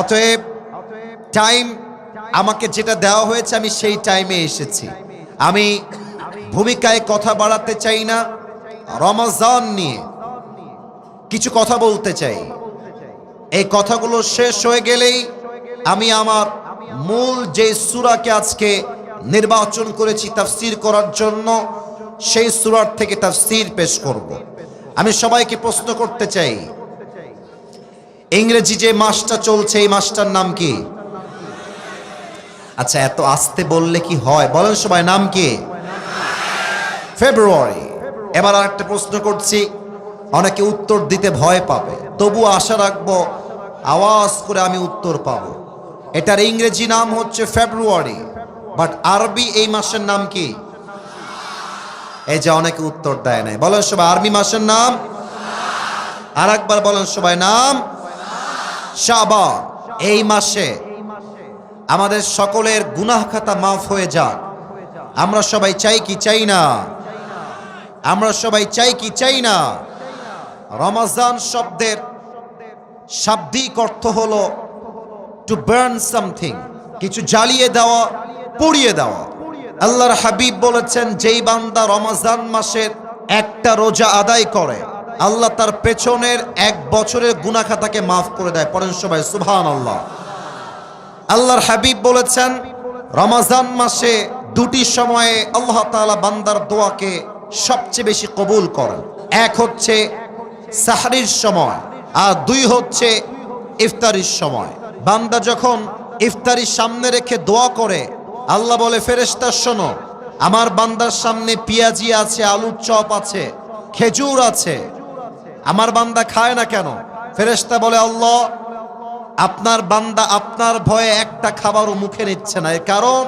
অতএব টাইম আমাকে যেটা দেওয়া হয়েছে, আমি সেই টাইমে এসেছি। আমি ভূমিকায় কথা বাড়াতে চাই না, রমজান নিয়ে কিছু কথা বলতে চাই। এই কথাগুলো শেষ হয়ে গেলেই আমি আমার মূল যে সুরাকে আজকে নির্বাচন করেছি তাফসির করার জন্য, সেই সুরার থেকে তাফসির পেশ করব। আমি সবাইকে প্রশ্ন করতে চাই ইংরেজি যে মাসটা চলছে, এই মাসটার নাম কি? আচ্ছা এত আস্তে বললে কি হয়? বলেন সবাই, নাম কি? ফেব্রুয়ারি। এবার আর একটা প্রশ্ন করছি, অনেকে উত্তর দিতে ভয় পাবে। তবু আশা রাখব, আওয়াজ করে আমি উত্তর পাবো। এটার ইংরেজি নাম হচ্ছে ফেব্রুয়ারি, বাট আরবি এই মাসের নাম কি? এই যে অনেকে উত্তর দেয় নাই। বলেন সবাই, আরবি মাসের নাম? আর একবার বলেন সবাই, নাম? শাবান, এই মাসে আমাদের সকলের গুনাহ খাতা মাফ হয়ে যাক। আমরা সবাই চাই কি চাই না? আমরা সবাই চাই কি চাই না? রমাজান শব্দের শাব্দিক অর্থ হলো টু বার্ন সামথিং কিছু জ্বালিয়ে দেওয়া, পুড়িয়ে দেওয়া। আল্লাহর হাবিব বলেছেন, যেই বান্দা রমাজান মাসের একটা রোজা আদায় করে আল্লাহ তার পেছনের এক বছরের গুনাখাতাকে মাফ করে দেয়। পরেন সবাই সুবহান আল্লাহ আল্লাহর হাবিব বলেছেন, রমাজান মাসে দুটি সময়ে আল্লাহ তাআলা বান্দার দোয়াকে সবচেয়ে বেশি কবুল করেন। এক হচ্ছে সাহারির সময়, আর দুই হচ্ছে ইফতারির সময়। বান্দা যখন ইফতারির সামনে রেখে দোয়া করে, আল্লাহ বলে, ফেরেশতা, শোনো, আমার বান্দার সামনে পেঁয়াজি আছে, আলুর চপ আছে, খেজুর আছে আমার বান্দা খায় না কেন? ফেরেশতা বলে, আল্লাহ, আপনার বান্দা আপনার ভয়ে একটা খাবারও মুখে নিচ্ছে না। এর কারণ,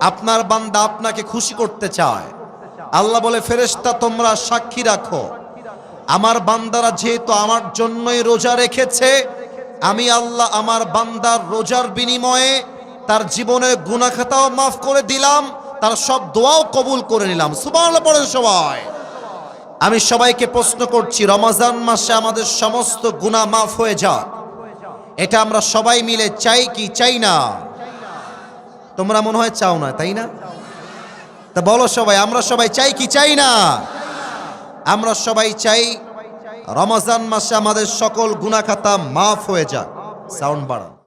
আপনার বান্দা আপনাকে খুশি করতে চায়। আল্লাহ বলে, ফেরেশতা, তোমরা সাক্ষী রাখো। আমার বান্দারা যেহেতু আমার জন্যই রোজা রেখেছে, আমি আল্লাহ আমার বান্দার রোজার বিনিময়ে তার জীবনের গুনাখাতাও মাফ করে দিলাম, তার সব দোয়াও কবুল করে নিলাম। সুবহানাল্লাহ পড়েন সবাই। আমি সবাইকে প্রশ্ন করছি, রমাজান মাসে আমাদের সমস্ত গুনাহ মাফ হয়ে যাক। এটা আমরা সবাই মিলে চাই কি? চাই না। তোমরা মনে হয় চাও না, তাই না? তা বলো সবাই, আমরা সবাই চাই কি? চাই না। আমরা সবাই চাই রমজান মাসে আমাদের সকল গুনাখাতা মাফ হয়ে যাক। সাউন্ড বাড়ান।